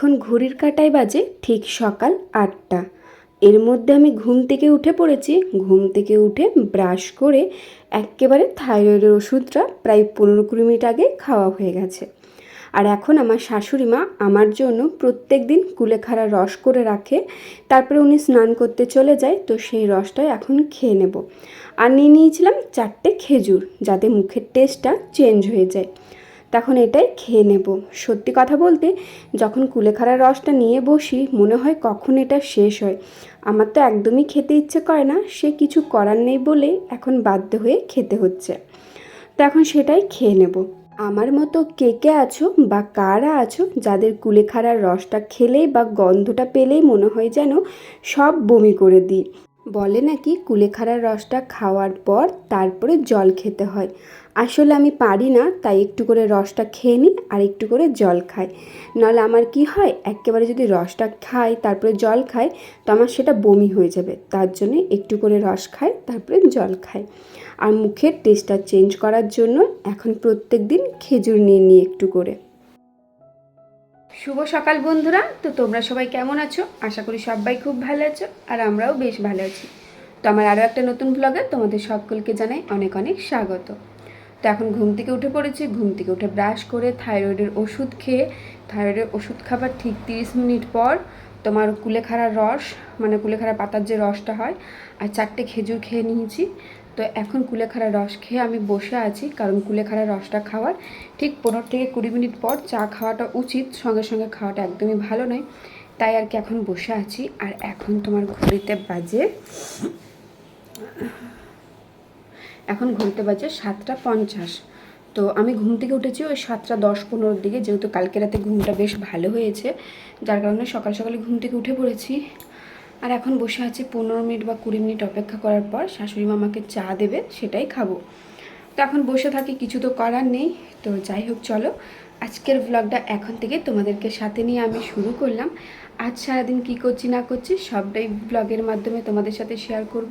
ঘড়ির কাটায় বাজে ঠিক সকাল আটটা। এর মধ্যে আমি ঘুম থেকে উঠে পড়েছি। ঘুম থেকে উঠে ব্রাশ করে একেবারে থাইরয়েডের ওষুধটা প্রায় পনেরো কুড়ি মিনিট আগে খাওয়া হয়ে গেছে। আর এখন আমার শাশুড়ি মা আমার জন্য প্রত্যেক দিন কুলেখাড়া রস করে রাখে। তারপরে উনি স্নান করতে চলে যায়, তো সেই রসটাই এখন খেয়ে নেব। আর নিয়ে নিয়েছিলাম চারটে খেজুর, যাতে মুখের টেস্টটা চেঞ্জ হয়ে যায়। তখন এটাই খেয়ে নেব। সত্যি কথা বলতে, যখন কুলেখাড়ার রসটা নিয়ে বসি, মনে হয় কখন এটা শেষ হয়। আমার তো একদমই খেতে ইচ্ছে করে না, সে কিছু করার নেই বলে এখন বাধ্য হয়ে খেতে হচ্ছে। তো এখন সেটাই খেয়ে নেব। আমার মতো কে কে আছো বা কারা আছো, যাদের কুলেখাড়ার রসটা খেলেই বা গন্ধটা পেলেই মনে হয় যেন সব বমি করে দিই। বলে নাকি কুলেখাড়ার রসটা খাওয়ার পর তারপরে জল খেতে হয়। আসলে আমি পারি না, তাই একটু করে রসটা খেয়ে নিই আর একটু করে জল খাই। নাহলে আমার কি হয়, একেবারে যদি রসটা খাই, তারপরে জল খাই, তো আমার সেটা বমি হয়ে যাবে। তার জন্য একটু করে রস খাই, তারপরে জল খাই। আর মুখের টেস্টটা চেঞ্জ করার জন্য এখন প্রত্যেক দিন খেজুর নিয়ে নিই একটু করে। শুভ সকাল বন্ধুরা। তো তোমরা সবাই কেমন আছো? আশা করি সবাই খুব ভালো আছো, আর আমরাও বেশ ভালো আছি। তো আমার আরও একটা নতুন ব্লগে তোমাদের সকলকে জানাই অনেক অনেক স্বাগত। তো এখন ঘুম থেকে উঠে পড়েছি, ঘুম থেকে উঠে ব্রাশ করে থাইরয়েডের ওষুধ খেয়ে থাইরয়েডের ওষুধ খাবার ঠিক তিরিশ মিনিট পর তোমার কুলেখাড়ার রস মানে কুলেখাড়া পাতার যে রসটা হয়, আর চারটে খেজুর খেয়ে নিয়েছি। তো এখন কুলেখাড়া রস খেয়ে আমি বসে আছি, কারণ কুলেখাড়া রসটা খাওয়ার ঠিক পনেরো থেকে কুড়ি মিনিট পর চা খাওয়াটা উচিত, সঙ্গে সঙ্গে খাওয়াটা একদমই ভালো নয়। তাই আর কি এখন বসে আছি, আর এখন তোমার ঘড়িতে বাজে, এখন ঘড়িতে বাজে সাতটা পঞ্চাশ। তো আমি ঘুম থেকে উঠেছি ওই সাতটা দশ পনেরোর দিকে, যেহেতু কালকে রাতে ঘুমটা বেশ ভালো হয়েছে, যার কারণে সকাল সকালে ঘুম থেকে উঠে পড়েছি। আর এখন বসে আছি পনেরো মিনিট বা কুড়ি মিনিট অপেক্ষা করার পর শাশুড়ি মা আমাকে চা দেবে, সেটাই খাব। তো এখন বসে থাকি, কিছু তো করার নেই। তো যাই হোক, চলো। আজকের ভ্লগটা এখন থেকে তোমাদেরকে সাথে নিয়ে আমি শুরু করলাম। আজ সারাদিন কি করছি, না করছি, সবটাই ব্লগের মাধ্যমে তোমাদের সাথে শেয়ার করব।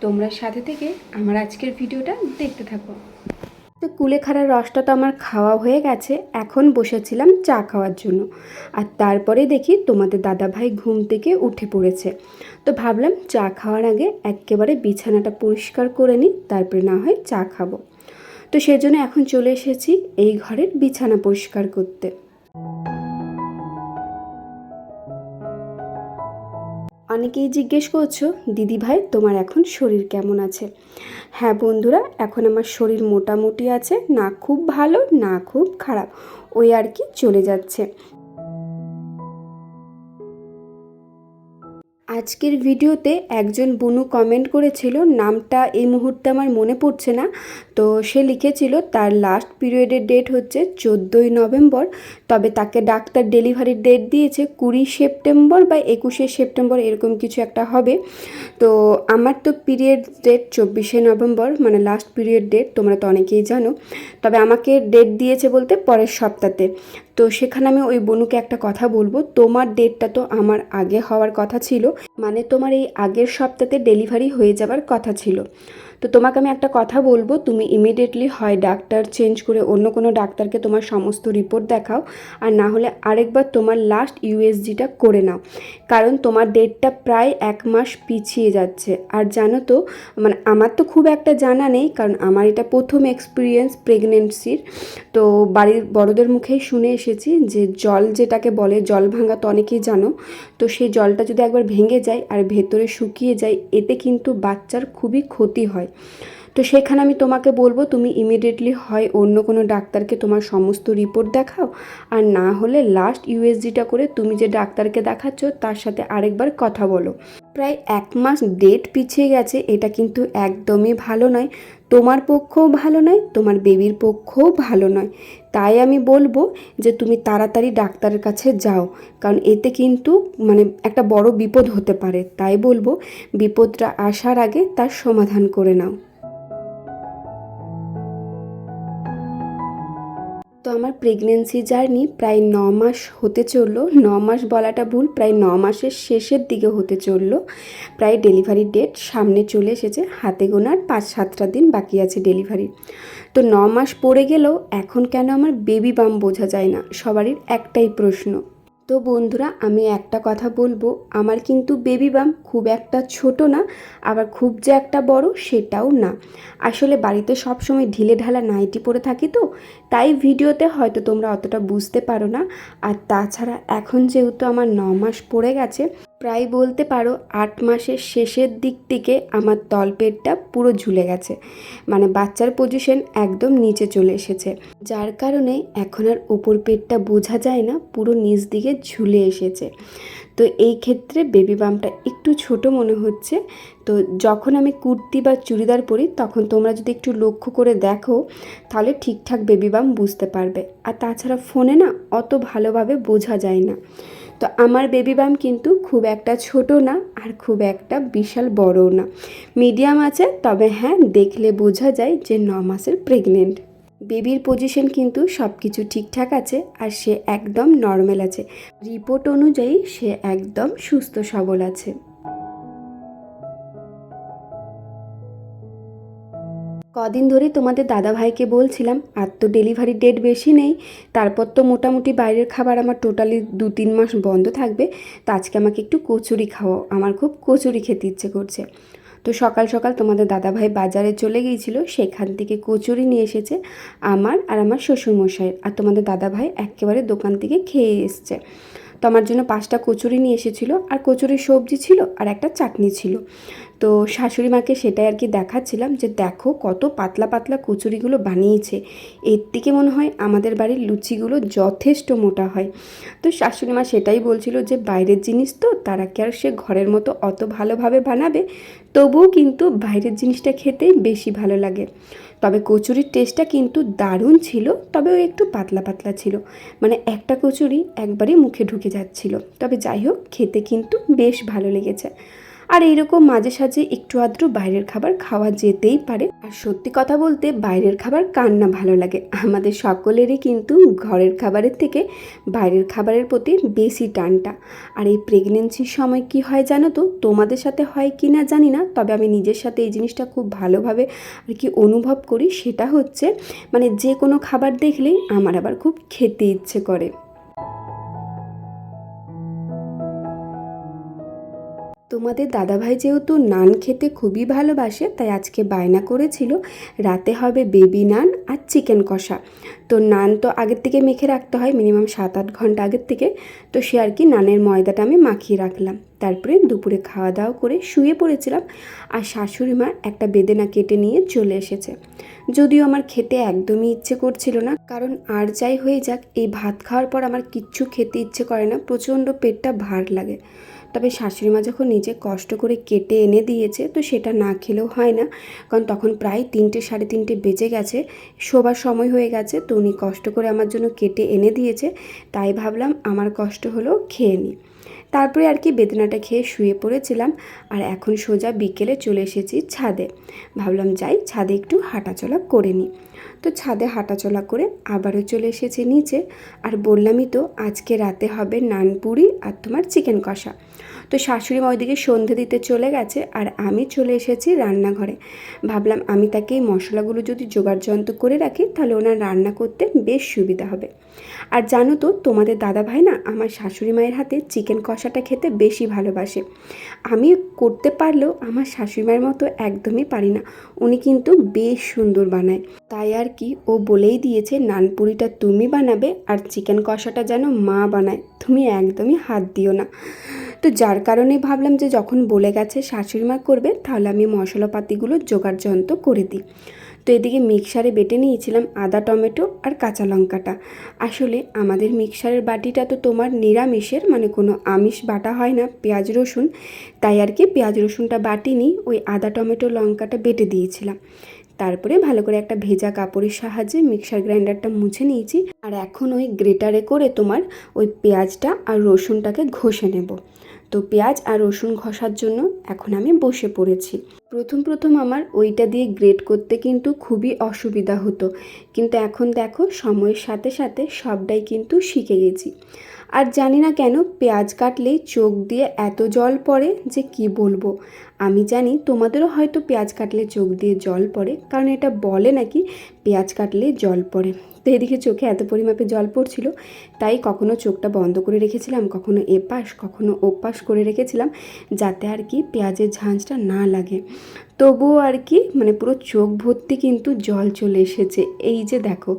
তোমরা সাথে থেকে আমার আজকের ভিডিওটা দেখতে থাকো। তো কুলেখাড়ার রসটা তো আমার খাওয়া হয়ে গেছে, এখন বসেছিলাম চা খাওয়ার জন্য। আর তারপরে দেখি তোমাদের দাদা ভাই ঘুম থেকে উঠে পড়েছে। তো ভাবলাম চা খাওয়ার আগে একেবারে বিছানাটা পরিষ্কার করে নিই, তারপরে না হয় চা খাব। তো সেজন্য এখন চলে এসেছি এই ঘরের বিছানা পরিষ্কার করতে। অনেকেই জিজ্ঞেস করছ দিদি ভাই তোমার এখন শরীর কেমন আছে? হ্যাঁ বন্ধুরা, এখন আমার শরীর মোটামুটি আছে, না খুব ভালো, না খুব খারাপ, ওই আর কি চলে যাচ্ছে। আজকের ভিডিওতে একজন বনু কমেন্ট করেছিল, নামটা এই মুহূর্তে আমার মনে পড়ছে না। তো সে লিখেছিল, তার লাস্ট পিরিয়ডের ডেট হচ্ছে চোদ্দোই নভেম্বর, তবে তাকে ডাক্তার ডেলিভারির ডেট দিয়েছে কুড়ি সেপ্টেম্বর বা একুশে সেপ্টেম্বর, এরকম কিছু একটা হবে। তো আমার তো পিরিয়ড ডেট চব্বিশে নভেম্বর মানে লাস্ট পিরিয়ড ডেট তোমরা তো অনেকেই জানো। তবে আমাকে ডেট দিয়েছে বলতে পরের সপ্তাহে তো সেখানে আমি ওই বনুকে একটা কথা বলব, তোমার ডেটটা তো আমার আগে হওয়ার কথা ছিল। মানে তোমার এই আগের সপ্তাহে ডেলিভারি হয়ে যাবার কথা ছিল। তো তোমাকে আমি একটা কথা বলব, তুমি ইমিডিয়েটলি হয় ডাক্তার চেঞ্জ করে অন্য কোনো ডাক্তারকে তোমার সমস্ত রিপোর্ট দেখাও আর না হলে আরেকবার তোমার লাস্ট ইউএসজিটা করে নাও। কারণ তোমার ডেটটা প্রায় এক মাস পিছিয়ে যাচ্ছে। আর জানো তো মানে আমার তো খুব একটা জানা নেই, কারণ আমার এটা প্রথম এক্সপিরিয়েন্স প্রেগনেন্সির তো বাড়ির বড়দের মুখেই শুনে এসেছি যে জল যেটাকে বলে, জল ভাঙা তো অনেকেই জানো, তো সেই জলটা যদি একবার ভেঙে যায় আর ভেতরে শুকিয়ে যায়, এতে কিন্তু বাচ্চার খুবই ক্ষতি হয়। তো সেখানে আমি তোমাকে বলব, তুমি ইমিডিয়েটলি হয় অন্য কোনো ডাক্তারকে তোমার সমস্ত রিপোর্ট দেখাও। আর না হলে লাস্ট ইউএসজিটা করে তুমি যে ডাক্তারকে দেখাচ্ছ, তার সাথে আরেকবার কথা বলো। প্রায় এক মাস ডেট পিছিয়ে গেছে, এটা কিন্তু একদমই ভালো নয়। তোমার পক্ষও ভালো নয়, তোমার বেবির পক্ষও ভালো নয়। তাই আমি বলব যে তুমি তাড়াতাড়ি ডাক্তারের কাছে যাও, কারণ এতে কিন্তু মানে একটা বড় বিপদ হতে পারে। তাই বলব, বিপদটা আসার আগে তার সমাধান করে নাও। আমার প্রেগনেন্সি জার্নি প্রায় ন মাস হতে চলল। ন মাস বলাটা ভুল, প্রায় ন মাসের শেষের দিকে হতে চলল। প্রায় ডেলিভারি ডেট সামনে চলে এসেছে, হাতে গোনার পাঁচ সাতটা দিন বাকি আছে ডেলিভারি তো ন মাস পড়ে গেলেও এখন কেন আমার বেবি বাম বোঝা যায় না? সবারই একটাই প্রশ্ন। তো বন্ধুরা, আমি একটা কথা বলব, আমার কিন্তু বেবি বাম খুব একটা ছোট না, আবার খুব যে একটা বড় সেটাও না। আসলে বাড়িতে সবসময় ঢিলে ঢালা নাইটি পরে থাকি তো তাই ভিডিওতে হয়তো তোমরা অতটা বুঝতে পারো না। আর তাছাড়া এখন যেহেতু আমার ন মাস পড়ে গেছে, প্রায় বলতে পারো আট মাসের শেষের দিক থেকে আমার তলপেটটা পুরো ঝুলে গেছে। মানে বাচ্চার পজিশন একদম নিচে চলে এসেছে। যার কারণে এখন আর উপর পেটটা বোঝা যায় না, পুরো নিচ দিকে ঝুলে এসেছে। তো এই ক্ষেত্রে বেবি বামটা একটু ছোট মনে হচ্ছে। তো যখন আমি কুর্তি বা চুড়িদার পরি, তখন তোমরা যদি একটু লক্ষ্য করে দেখো, তাহলে ঠিকঠাক বেবি বাম বুঝতে পারবে। আর তাছাড়া ফোনে না অত ভালোভাবে বোঝা যায় না। তো আমার বেবি বাম কিন্তু খুব একটা ছোট না, আর খুব একটা বিশাল বড়ও না। মিডিয়াম আছে, তবে হ্যাঁ দেখলে বোঝা যায় যে ন মাসের প্রেগনেন্ট বেবির পজিশন কিন্তু সব কিছু ঠিকঠাক আছে আর সে একদম নর্মাল আছে। রিপোর্ট অনুযায়ী সে একদম সুস্থ, সবল আছে। কদিন ধরে তোমাদের দাদাভাইকে বলছিলাম, আর তো ডেলিভারি ডেট বেশি নেই, তারপর তো মোটামুটি বাইরের খাবার আমার টোটালি দু তিন মাস বন্ধ থাকবে, তো আজকে আমাকে একটু কচুরি খাওয়াও। আমার খুব কচুরি খেতে ইচ্ছে করছে। তো সকাল সকাল তোমাদের দাদাভাই বাজারে চলে গিয়েছিল, সেখান থেকে কচুরি নিয়ে এসেছে আমার আর আমার শ্বশুরমশাইয়ের আর তোমাদের দাদাভাই একেবারে দোকান থেকে খেয়ে এসছে। তো আমার জন্য পাঁচটা কচুরি নিয়ে এসেছিল, আর কচুরি সবজি ছিল আর একটা চাটনি ছিল। তো শাশুড়ি মাকে সেটাই আর কি দেখাচ্ছিলাম যে দেখো কত পাতলা পাতলা কচুরিগুলো বানিয়েছে। এর থেকে মনে হয় আমাদের বাড়ির লুচিগুলো যথেষ্ট মোটা হয়। তো শাশুড়ি মা সেটাই বলছিল যে বাইরের জিনিস তো তারা কি আর সে ঘরের মতো অত ভালোভাবে বানাবে? তবুও কিন্তু বাইরের জিনিসটা খেতেই বেশি ভালো লাগে। তবে কচুরির টেস্টটা কিন্তু দারুণ ছিল তবে ওই একটু পাতলা পাতলা ছিল। মানে একটা কচুরি একবারই মুখে ঢুকে যাচ্ছিল। তবে যাই হোক, খেতে কিন্তু বেশ ভালো লেগেছে। আর এইরকম মাঝে সাঝে একটু আধটু বাইরের খাবার খাওয়া যেতেই পারে। আর সত্যি কথা বলতে বাইরের খাবার কার না ভালো লাগে। আমাদের সকলেরই কিন্তু ঘরের খাবারের থেকে বাইরের খাবারের প্রতি বেশি টানটা। আর এই প্রেগনেন্সির সময় কি হয় জানো তো? তোমাদের সাথে হয় কি না জানি না। তবে আমি নিজের সাথে এই জিনিসটা খুব ভালোভাবে আর কি অনুভব করি। সেটা হচ্ছে মানে যে কোনো খাবার দেখলেই আমার আবার খুব খেতে ইচ্ছে করে। তোমাদের দাদাভাই যেহেতু নান খেতে খুবই ভালোবাসে, তাই আজকে বায়না করেছিল, রাতে হবে বেবি নান আর চিকেন কষা। তো নান তো আগের থেকে মেখে রাখতে হয়, মিনিমাম সাত আট ঘণ্টা আগের থেকে। তো সে আর কি নানের ময়দাটা আমি মাখিয়ে রাখলাম। তারপরে দুপুরে খাওয়া দাওয়া করে শুয়ে পড়েছিলাম, আর শাশুড়ি মা একটা বেদেনা কেটে নিয়ে চলে এসেছে। যদিও আমার খেতে একদমই ইচ্ছে করছিল না, কারণ আর যাই হয়ে যাক, এই ভাত খাওয়ার পর আমার কিচ্ছু খেতে ইচ্ছে করে না, প্রচণ্ড পেটটা ভার লাগে। তবে শাশুড়ি মা যখন নিজে কষ্ট করে কেটে এনে দিয়েছে, তো সেটা না খেলেও হয় না, কারণ তখন প্রায় তিনটে সাড়ে তিনটে বেজে গেছে, শোবার সময় হয়ে গেছে, তো উনি কষ্ট করে আমার জন্য কেটে এনে দিয়েছে, তাই ভাবলাম আমার কষ্ট হলেও খেয়ে নিই। তারপরে আর কি বেদনাটা খেয়ে শুয়ে পড়েছিলাম আর এখন সোজা বিকেলে চলে এসেছি ছাদে। ভাবলাম যাই, ছাদে একটু হাঁটাচলা করে নিই। তো ছাদে হাঁটাচলা করে আবারও চলে এসেছি নিচে। আর বললামই তো আজকে রাতে হবে নানপুরি আর তোমার চিকেন কষা। তো শাশুড়ি মা ওইদিকে সন্ধে দিতে চলে গেছে আর আমি চলে এসেছি রান্নাঘরে। ভাবলাম আমি তাকে এই মশলাগুলো যদি জোগাড় যন্ত্র করে রাখি, তাহলে ওনার রান্না করতে বেশ সুবিধা হবে। আর জানো তো, তোমাদের দাদা ভাই না আমার শাশুড়ি মায়ের হাতে চিকেন কষাটা খেতে বেশি ভালোবাসে। আমি করতে পারলেও আমার শাশুড়ি মায়ের মতো একদমই পারি না। উনি কিন্তু বেশ সুন্দর বানায়। তাই আর কি, ও বলেই দিয়েছে, নানপুরিটা তুমি বানাবে আর চিকেন কষাটা যেন মা বানায়। তুমি একদমই হাত দিও না। তো যার কারণে ভাবলাম যে যখন বলে গেছে শাশুড়ি মা করবে, তাহলে আমি মশলাপাতিগুলো জোগাড় যন্ত্র করে দিই। তো এদিকে মিক্সারে বেটে নিয়েছিলাম আদা, টমেটো আর কাঁচা লঙ্কাটা। আসলে আমাদের মিক্সারের বাটিটা তো তোমার নিরামিষের মানে কোনো আমিষ বাটা হয় না, পেঁয়াজ, রসুন। তাই আর কি পেঁয়াজ, রসুনটা বাটিনি ওই আদা, টমেটো, লঙ্কাটা বেটে দিয়েছিলাম। তারপরে ভালো করে একটা ভেজা কাপড়ের সাহায্যে মিক্সার গ্রাইন্ডারটা মুছে নিয়েছি। আর এখন ওই গ্রেটারে করে তোমার ওই পেঁয়াজটা আর রসুনটাকে ঘষে নেব। তো পেঁয়াজ আর রসুন ঘষার জন্য এখন আমি বসে পড়েছি। প্রথম প্রথম আমার ওইটা দিয়ে গ্রেট করতে কিন্তু খুবই অসুবিধা হতো। কিন্তু এখন দেখো, সময়ের সাথে সাথে সবটাই কিন্তু শিখে গেছি। আর জানি না কেন পেঁয়াজ কাটলেই চোখ দিয়ে এত জল পড়ে যে কি বলব। আমি জানি তোমাদেরও হয়তো পেঁয়াজ কাটলে চোখ দিয়ে জল পড়ে, কারণ এটা বলে নাকি পেঁয়াজ কাটলে জল পড়ে। তো এদিকে চোখে এত পরিমাপে জল পড়ছিল, তাই কখনো চোখটা বন্ধ করে রেখেছিলাম, কখনো এপাশ, কখনো ওপাশ করে রেখেছিলাম, যাতে আর কি পেঁয়াজের ঝাঁঝটা না লাগে। তবুও আর কি মানে পুরো চোখ ভর্তি কিন্তু জল চলে এসেছে। এই যে দেখো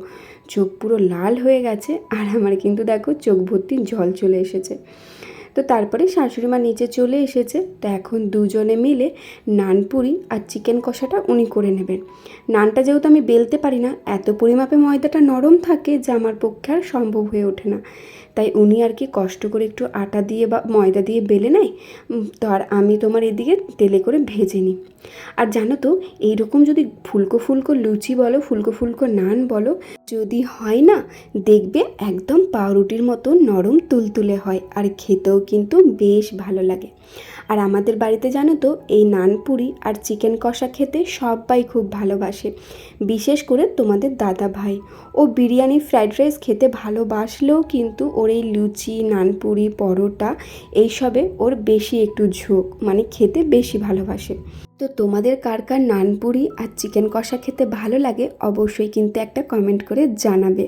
চোখ পুরো লাল হয়ে গেছে আর আমার কিন্তু দেখো চোখ ভর্তি জল চলে এসেছে। তো তারপরে শাশুড়ি মা নিচে চলে এসেছে, তো এখন দুজনে মিলে নানপুরি আর চিকেন কষাটা উনি করে নেবেন। নানটা যেহেতু আমি বেলতে পারি না, এত পরিমাপে ময়দাটা নরম থাকে যে আমার পক্ষে আর সম্ভব হয়ে ওঠে না। তাই উনি আর কি কষ্ট করে একটু আটা দিয়ে বা ময়দা দিয়ে বেলে নেয় তো আর আমি তোমার এদিকে তেলে করে ভেজে নিই। আর জানো তো, এইরকম যদি ফুলকো ফুলকো লুচি বলো, ফুলকো ফুলকো নান বলো, যদি হয় না, দেখবে একদম পাউরুটির মতো নরম তুলতুলে হয়, আর খেতেও কিন্তু বেশ ভালো লাগে। আর আমাদের বাড়িতে জানো তো, এই নান পুরি আর চিকেন কষা খেতে সবাই খুব ভালোবাসে। বিশেষ করে তোমাদের দাদা ভাই। ও বিরিয়ানি, ফ্রাইড রাইস খেতে ভালোবাসলেও কিন্তু ওর এই লুচি নানপুরি পরোটা এইসবে ওর বেশি একটু ঝোঁক মানে খেতে বেশি ভালোবাসে। তো তোমাদের কার কার নানপুরি আর চিকেন কষা খেতে ভালো লাগে অবশ্যই কিন্তু একটা কমেন্ট করে জানাবে।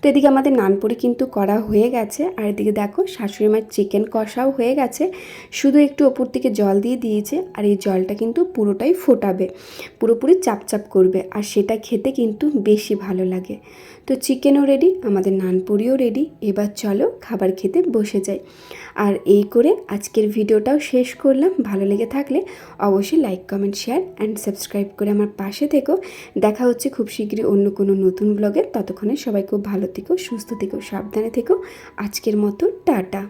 তো এদিকে আমাদের নানপুরি কিন্তু করা হয়ে গেছে। আর এদিকে দেখো শাশুড়ি মায়ের চিকেন কষাও হয়ে গেছে। শুধু একটু ওপর থেকে জল দিয়ে দিয়েছে আর এই জলটা কিন্তু পুরোটাই ফোটাবে, পুরোপুরি চাপচাপ করবে আর সেটা খেতে কিন্তু বেশি ভালো লাগে। তো চিকেনও রেডি আমাদের নানপুরিও রেডি এবার চলো খাবার খেতে বসে যাই। আর এই করে আজকের ভিডিওটাও শেষ করলাম। ভালো লেগে থাকলে অবশ্যই like comment share and subscribe করে আমার পাশে থেকো। দেখা হচ্ছে খুব শীঘ্রই অন্য কোনো নতুন ব্লগে ততক্ষণে সবাই খুব ভালো থেকো সুস্থ থেকো সাবধানে থেকো। আজকের মতো টাটা।